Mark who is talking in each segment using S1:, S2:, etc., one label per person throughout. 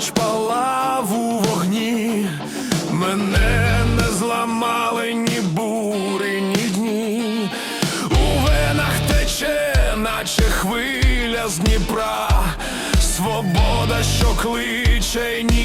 S1: хоч палав у вогні, мене не зламали ні бури, ні дні, у венах тече, наче хвиля з Дніпра, свобода, що кличе. ні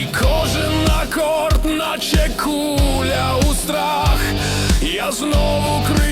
S1: І кожен акорд, наче куля у страх, я знову крив.